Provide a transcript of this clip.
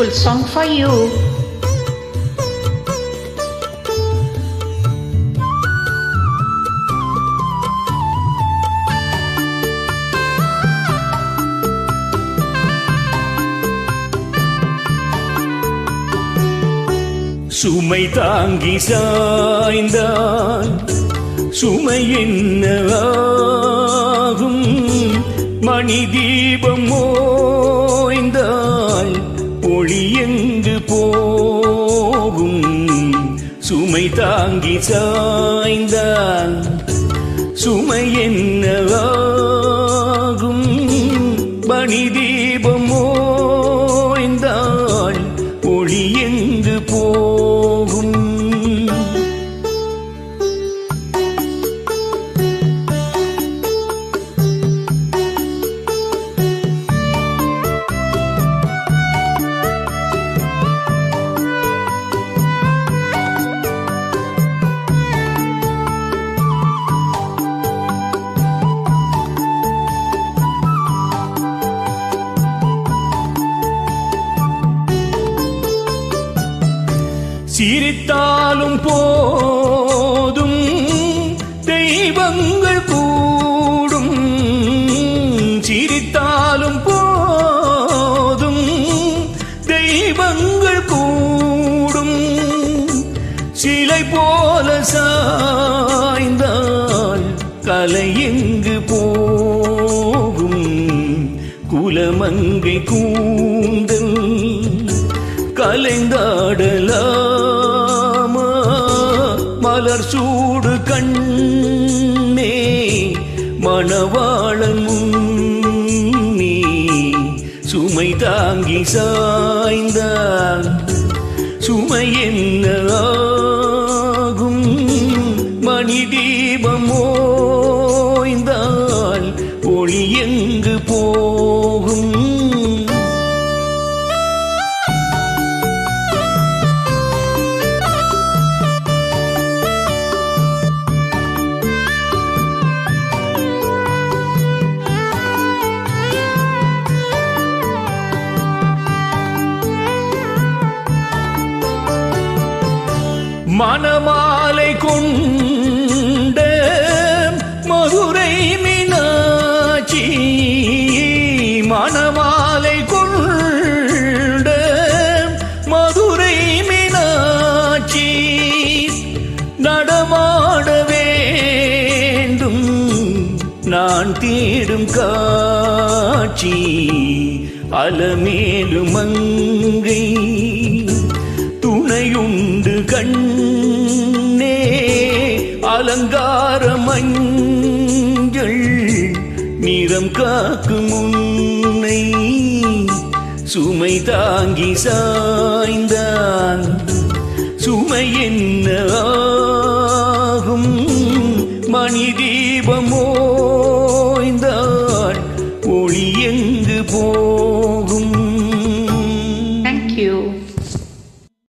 beautiful song for you. சுமை தாங்கி சாய்ந்தால் சுமை என்னவாகும் மணி எங்கு போகும்? சுமை தாங்கி சாய்ந்தால் சுமை என்னவாகும்? பணிதி சிரித்தாலும் போதும். தெய்வங்கள் கூடும். சிரித்தாலும் போதும். தெய்வங்கள் கூடும். சிலை போல சாய்ந்தால் கலை எங்கு போகும்? குலமங்கை கூந்தல் கலைந்தால் சூடு கண்ணே மணவாளன் நீ சுமை தாங்கி சாய்ந்தால் சுமை என்ன ஆகும்? மணி தீபம் ஓய்ந்தால் ஒளி எங்கு போ மணமாலை கொண்ட மதுரை மீனாட்சி மணமாலை கொண்ட மதுரை மீனாட்சி நடமாட வேண்டும். நான் தேடும் காட்சி அலமேலும் மங்கை அலங்கார மஞ்சள் நிறம் காக்கும் உன்னை சுமை தாங்கி சாய்ந்தான். சுமை என்ன ஆகும்? மணி தீபமோ